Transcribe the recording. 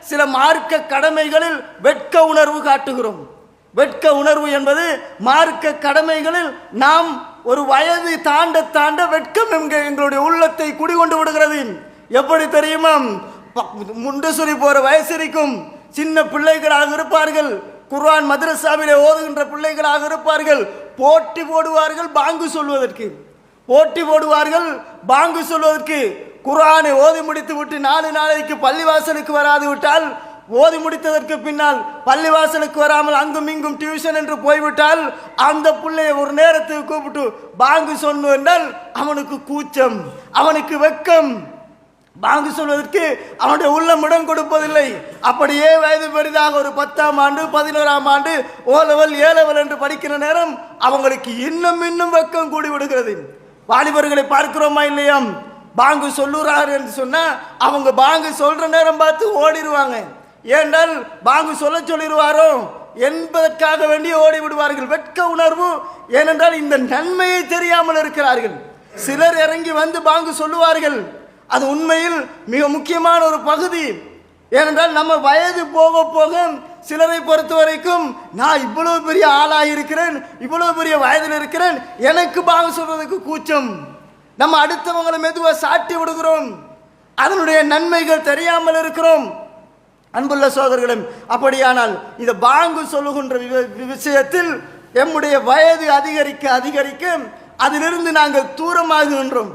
சில மார்க்க கடமைகளில் வெட்க உணர்வு காட்டுகிறோம். வெட்க உணர்வு என்பது மார்க்க கடமைகளில் நாம் ஒரு வயது தாண்ட தாண்ட வெட்கம் எங்களுடைய உள்ளத்தை குடிகொண்டு விடுகிறது. எப்படி தெரியுமா? முண்டு சுரி போகிற வயசு சின்ன பிள்ளைகளாக இருப்பார்கள். குர்ஆன் மதரசாவிலே ஓதுகின்ற பிள்ளைகளாக இருப்பார்கள். போட்டி போடுவார்கள் பாங்கு சொல்வதற்கு. போட்டி போடுவார்கள் பாங்கு சொல்வதற்கு. குரானை ஓதி முடித்து விட்டு நாலு நாளைக்கு பள்ளிவாசலுக்கு வராது விட்டால் ஓதி முடித்ததற்கு பின்னால் பள்ளிவாசலுக்கு வராமல் அங்கும் இங்கும் டியூஷன் என்று போய்விட்டால் அந்த பிள்ளையை ஒரு நேரத்துக்கு கூப்பிட்டு பாங்கு சொன்னு என்றால் அவனுக்கு கூச்சம் அவனுக்கு வெக்கம். பாங்கு சொல்வதற்கு அவனுடைய உள்ளம் இடம் கொடுப்பதில்லை. அப்படியே வயது பெரிதாக ஒரு பத்தாம் ஆண்டு பதினோராம் ஆண்டு ஓ லெவல் ஏ லெவல் என்று படிக்கிற நேரம் அவங்களுக்கு இன்னும் இன்னும் வெக்கம் கூடி விடுகிறது வாலிபர்களை பார்க்கிறோமா இல்லையா? பாங்கு சொல்லுறாரு என்று சொன்னா அவங்க பாங்கு சொல்ற நேரம் பார்த்து ஓடிடுவாங்க. ஏனென்றால் பாங்கு சொல்ல சொல்லிடுவாரோ? என்பதற்காக வேண்டி ஓடி விடுவார்கள் வெட்க உணர்வு. ஏனென்றால் இந்த நன்மையை தெரியாமல் இருக்கிறார்கள். சிலர் இறங்கி வந்து பாங்கு சொல்லுவார்கள். அது உண்மையில் மிக முக்கியமான ஒரு பகுதி. ஏனென்றால் நம்ம வயது போக போக சிலரை பொறுத்த வரைக்கும் நான் இவ்வளவு பெரிய ஆளாக இருக்கிறேன் இவ்வளவு பெரிய வயதில் இருக்கிறேன் எனக்கு பாங்கு சொல்றதுக்கு கூச்சம். நம்ம அடுத்தவங்களை மெதுவாக சாட்டி விடுகிறோம். அதனுடைய நன்மைகள் தெரியாமல் இருக்கிறோம். அன்புள்ள சோதர்களும் அப்படியானால் இந்த பாங்கு சொல்லுகின்ற வி- விஷயத்தில் எம்முடைய வயது அதிகரிக்க அதிகரிக்க அதிலிருந்து நாங்கள் தூரமாகுகின்றோம்